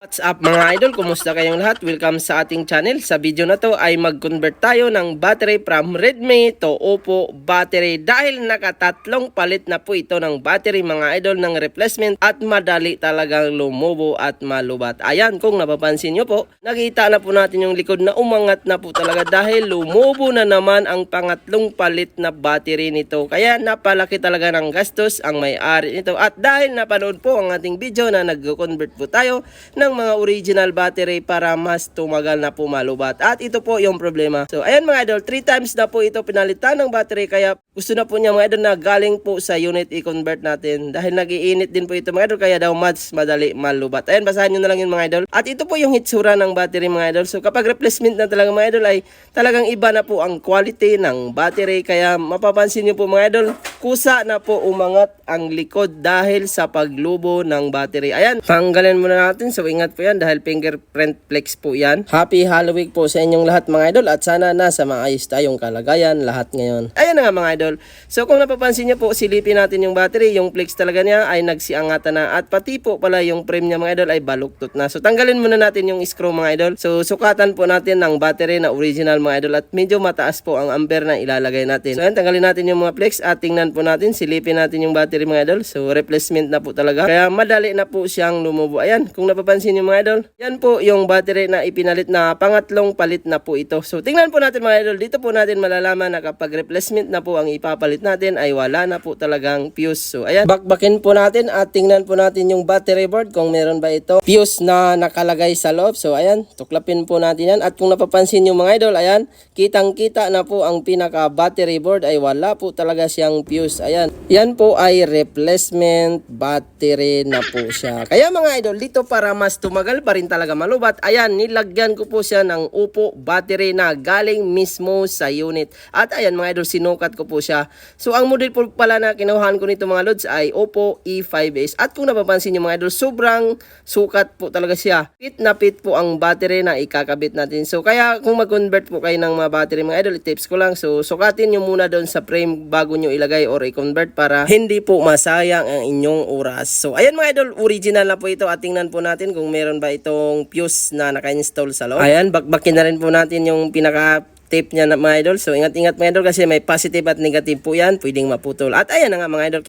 What's up mga idol? Kumusta kayong lahat? Welcome sa ating channel. Sa video na to ay mag-convert tayo ng battery from Redmi to Oppo battery dahil nakatatlong palit na po ito ng battery mga idol ng replacement at madali talagang lumubo at malubat. Ayan, kung napapansin nyo po, nakita na po natin yung likod na umangat na po talaga dahil lumubo na naman ang pangatlong palit na battery nito. Kaya napalaki talaga ng gastos ang may-ari nito. At dahil napanood po ang ating video na nag-convert po tayo ng mga original battery para mas tumagal na po malubat. At ito po yung problema. So ayan mga idol, 3 times na po ito pinalitan ng battery kaya gusto na po niya mga idol na galing po sa unit i-convert natin. Dahil nagiinit din po ito mga idol kaya daw mas madali malubat. Ayan, basahin nyo na lang yun mga idol. At ito po yung hitsura ng battery mga idol. So kapag replacement na talaga mga idol ay talagang iba na po ang quality ng battery. Kaya mapapansin nyo po mga idol, kusa na po umangat ang likod dahil sa paglubo ng battery. Ayan, tanggalin muna natin. So ingat po yan dahil fingerprint flex po yan. Happy Halloween po sa inyong lahat mga idol at sana nasa maayos tayong kalagayan lahat ngayon. Ayan na nga mga idol. So kung napapansin niyo po, silipin natin yung battery. Yung flex talaga niya ay nagsiangatan na at pati po pala yung frame niya mga idol ay baluktot na. So tanggalin muna natin yung screw mga idol. So sukatan po natin ng battery na original mga idol at medyo mataas po ang ampere na ilalagay natin. So ayan, tanggalin natin yung mga flex at tingnan po natin, silipin natin yung battery mga idol. So replacement na po talaga. Kaya madali na po siyang lumubo. Ayan, kung napapansin niyo mga idol, yan po yung battery na ipinalit na pangatlong palit na po ito. So tingnan po natin mga idol, dito po natin malalaman na kapag replacement na po ang ipapalit natin ay wala na po talagang fuse. So ayan, bakbakin po natin at tingnan po natin yung battery board kung meron ba ito fuse na nakalagay sa loob. So ayan, tuklapin po natin yan at kung napapansin yung mga idol, ayan, kitang kita na po ang pinaka battery board ay wala po talaga siyang fuse. Ayan, yan po ay replacement battery na po siya. Kaya mga idol, dito para mas tumagal pa rin talaga malubat, ayan, nilagyan ko po siya ng upo battery na galing mismo sa unit. At ayan mga idol, sinukat ko po siya. So ang model po pala na kinuhaan ko nito mga lods ay Oppo E5s. At kung napapansin nyo mga idol, sobrang sukat po talaga siya. Fit na fit po ang battery na ikakabit natin. So kaya kung mag-convert po kayo ng mga battery mga idol, tips ko lang. So sukatin nyo muna doon sa frame bago nyo ilagay or i-convert para hindi po masayang ang inyong oras. So ayan mga idol, original na po ito at tingnan po natin kung meron ba itong fuse na naka-install sa loob. Ayan, bakbakin na rin po natin yung pinaka tape niya na mga idol. So ingat-ingat mga idol kasi may positive at negative po yan. Pwedeng maputol. At ayan na nga mga idol.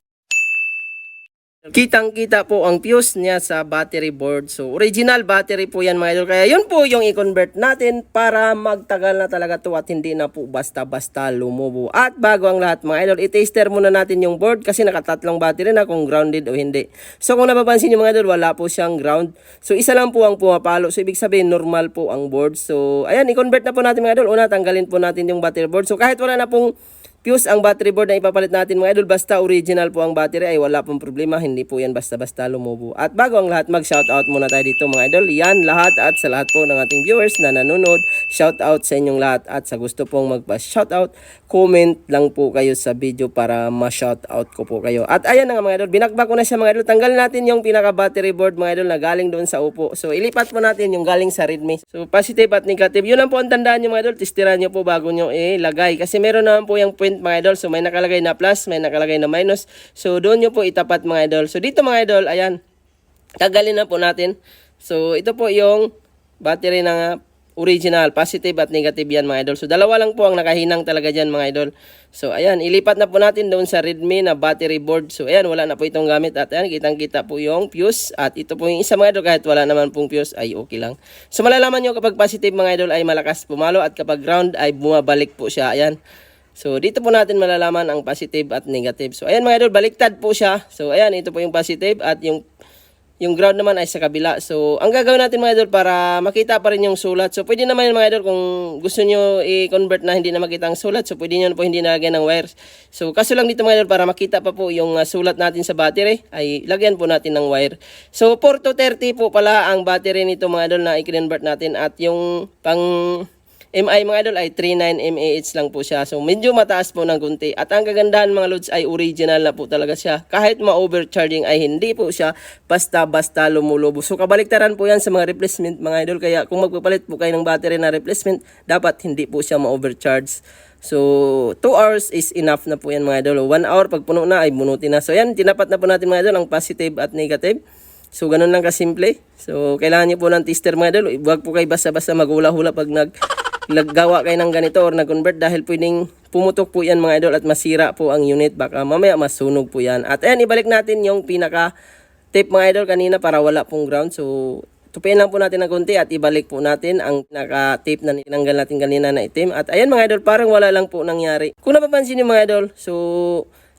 Kitang-kita po ang fuse niya sa battery board. So, original battery po yan mga idol. Kaya yun po yung i-convert natin para magtagal na talaga to at hindi na po basta-basta lumubo. At bago ang lahat mga idol, i-taster muna natin yung board kasi nakatatlong battery na kung grounded o hindi. So, kung napapansin nyo mga idol, wala po siyang ground. So, isa lang po ang pumapalo. So, ibig sabihin, normal po ang board. So, ayan, i-convert na po natin mga idol. Una, tanggalin po natin yung battery board. So, kahit wala na pong Fuse ang battery board na ipapalit natin mga idol. Basta original po ang battery. Ay wala pong problema. Hindi po yan basta-basta lumubo. At bago ang lahat mag shoutout muna tayo dito mga idol. Yan lahat at sa lahat po ng ating viewers na nanonood shoutout sa inyong lahat. At sa gusto pong magpa shoutout comment lang po kayo sa video para ma-shoutout ko po kayo. At ayan na nga mga idol. Binakbak ko na siya mga idol. Tanggalin natin yung pinaka battery board mga idol na galing doon sa upo. So ilipat po natin yung galing sa Redmi. So positive at negative. Yun lang po ang tandaan nyo mga idol. Testiran nyo po bago nyo ilagay. Kasi meron naman po yung point mga idol. So may nakalagay na plus, may nakalagay na minus. So doon nyo po itapat mga idol. So dito mga idol, ayan. Tagalin na po natin. So ito po yung battery ng original, positive at negative yan mga idol. So dalawa lang po ang nakahinang talaga dyan mga idol. So ayan, ilipat na po natin doon sa Redmi na battery board. So ayan, wala na po itong gamit at ayan, kitang kita po yung fuse. At ito po yung isa mga idol, kahit wala naman pong fuse ay okay lang. So malalaman nyo kapag positive mga idol ay malakas pumalo at kapag ground ay bumabalik po siya. Ayan. So, dito po natin malalaman ang positive at negative. So, ayan mga idol, baliktad po siya. So, ayan, ito po yung positive at yung yung ground naman ay sa kabila. So, ang gagawin natin mga idol para makita pa rin yung sulat. So, pwede naman yun mga idol kung gusto nyo i-convert na hindi na makita ang sulat. So, pwede nyo po hindi nalagyan ng wires. So, kaso lang dito mga idol para makita pa po yung uh, sulat natin sa battery ay lagyan po natin ng wire. So, 4 to 30 po pala ang battery nito mga idol na i-convert natin at yung pang MI mga idol ay 39 mAh lang po siya. So medyo mataas po ng kunti. At ang kagandahan mga loads ay original na po talaga siya. Kahit ma-overcharging ay hindi po siya basta-basta lumulubo. So kabaliktaran po yan sa mga replacement mga idol. Kaya kung magpapalit po kayo ng battery na replacement, dapat hindi po siya ma-overcharge. So, 2 hours is enough na po yan mga idol. 1 hour pag puno na ay bunutin na. So, yan, tinapat na po natin mga idol ang positive at negative. So, ganun lang kasimple. So, kailangan niyo po ng tester mga idol. Huwag po kayo basta-basta maghula-hula pag nag naggawa kayo ng ganito or nag-convert dahil pwedeng pumutok po yan mga idol at masira po ang unit. Baka mamaya masunog po yan. At ayan, ibalik natin yung pinaka tape mga idol kanina para wala pong ground. So, tupiin lang po natin ng konti at ibalik po natin ang naka-tape na tinanggal natin kanina na itim. At ayan mga idol, parang wala lang po nangyari. Kung napapansin niyo mga idol, so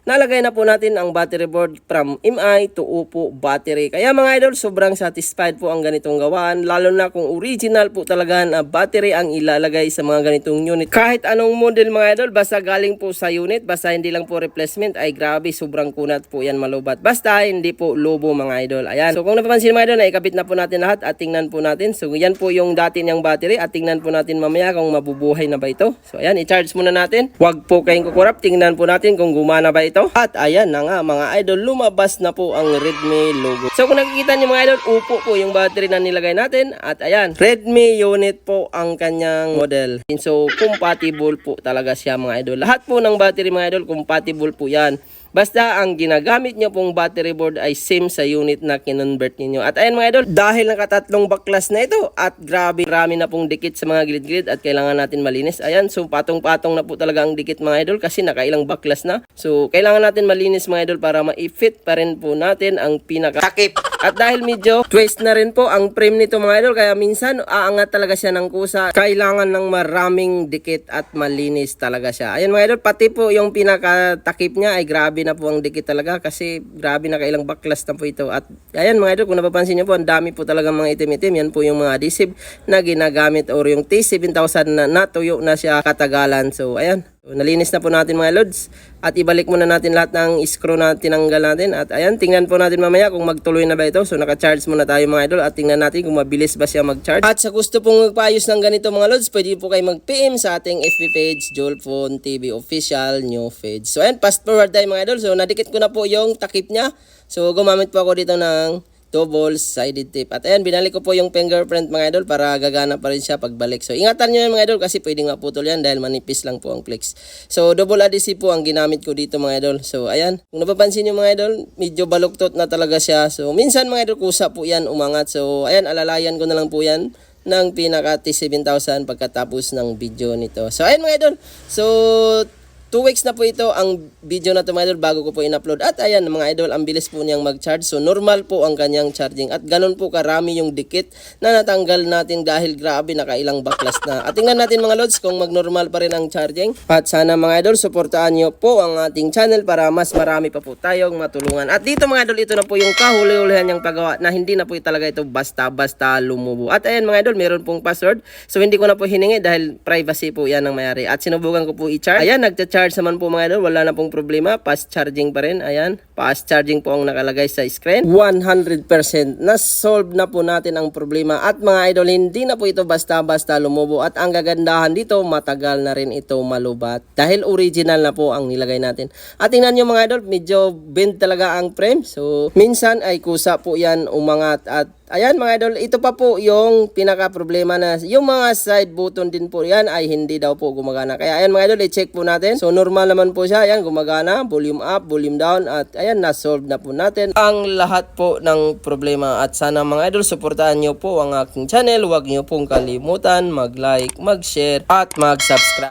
nalagay na po natin ang battery board from MI to Oppo battery. Kaya mga idol, sobrang satisfied po ang ganitong gawaan. Lalo na kung original po talaga na battery ang ilalagay sa mga ganitong unit. Kahit anong model mga idol, basta galing po sa unit, basta hindi lang po replacement, ay grabe, sobrang kunat po yan malubat. Basta hindi po lobo mga idol. Ayan. So kung napapansin mga idol, na ikabit na po natin lahat at tingnan po natin. So yan po yung dati niyang battery at tingnan po natin mamaya kung mabubuhay na ba ito. So ayan, i-charge muna natin. Huwag po kayong kukurap. Tingnan po natin kung gumana ba ito. At ayan na nga mga idol, lumabas na po ang Redmi logo. So kung nakikita niyo mga idol, upo po yung battery na nilagay natin. At ayan, Redmi unit po ang kanyang model. So compatible po talaga siya mga idol. Lahat po ng battery mga idol, compatible po yan. Basta ang ginagamit nyo pong battery board ay same sa unit na kinonvert ninyo. At ayan mga idol, dahil nakatatlong baklas na ito at grabe rami na pong dikit sa mga grid-grid at kailangan natin malinis. Ayan, so patong-patong na po talaga ang dikit mga idol kasi nakailang baklas na. So kailangan natin malinis mga idol para ma-fit pa rin po natin ang pinaka-takip. At dahil medyo twist na rin po ang frame nito mga idol kaya minsan aangat talaga siya ng kusa. Kailangan ng maraming dikit at malinis talaga siya. Ayan mga idol, pati po yung pinaka-takip niya ay grabe na po ang dikit talaga kasi grabe na kailang baklas na po ito. At ayan mga idol, kung napapansin niyo po, ang dami po talaga mga itim-itim. Yan po yung mga adhesive na ginagamit or yung T7000 na natuyo na siya katagalan. So ayan, So, nalinis na po natin mga lods. At ibalik muna natin lahat ng screw na tinanggal natin. At ayan tingnan po natin mamaya kung magtuloy na ba ito. So naka-charge muna tayo mga idol. At tingnan natin kung mabilis ba siya mag-charge. At sa gusto pong magpaayos ng ganito mga lods pwede po kayo mag-PM sa ating FB page Jolphone TV official new page. So ayan fast forward tayo mga idol. So nadikit ko na po yung takip niya. So gumamit po ako dito ng double sided tape. At ayan, binalik ko po yung fingerprint mga idol para gagana pa rin siya pagbalik. So ingatan nyo yan mga idol kasi pwedeng maputol yan dahil manipis lang po ang flex. So double adhesive po ang ginamit ko dito mga idol. So ayan, kung napapansin nyo mga idol, medyo baluktot na talaga siya. So minsan mga idol kusa po yan umangat. So ayan, alalayan ko na lang po yan ng pinaka T7000 pagkatapos ng video nito. So ayan mga idol. So 2 weeks na po ito ang video na to bago ko po in-upload. At ayan mga idol, ang bilis po niyang mag-charge. So normal po ang kanyang charging. At ganun po karami yung dikit na natanggal natin dahil grabe nakailang baklas na. At tingnan natin mga lods kung mag-normal pa rin ang charging. At sana mga idol, suportahan niyo po ang ating channel para mas marami pa po tayong matulungan. At dito mga idol, ito na po yung kahuli-hulihan niyang paggawa na hindi na po talaga ito basta-basta lumubo. At ayan mga idol, meron pong password. So hindi ko na po hiningi dahil privacy po yan ng mayari. At sinubukan ko po i-charge. Ayan, nagcha-charge naman po mga idol. Wala na pong problema. Fast charging pa rin. Ayan, fast charging po ang nakalagay sa screen. 100% na-solve na po natin ang problema. At mga idol, hindi na po ito basta-basta lumubo. At ang gagandahan dito, matagal na rin ito malubat. Dahil original na po ang nilagay natin. At tingnan nyo mga idol, medyo bend talaga ang frame. So, minsan ay kusa po yan umangat at Ayan mga idol, ito pa po yung pinaka problema na yung mga side button din po yan ay hindi daw po gumagana. Kaya ayan mga idol, i-check po natin. So normal naman po siya, ayan gumagana, volume up, volume down at ayan na-solve na po natin ang lahat po ng problema. At sana mga idol, suportahan nyo po ang aking channel. Huwag nyo pong kalimutan mag-like, mag-share at mag-subscribe.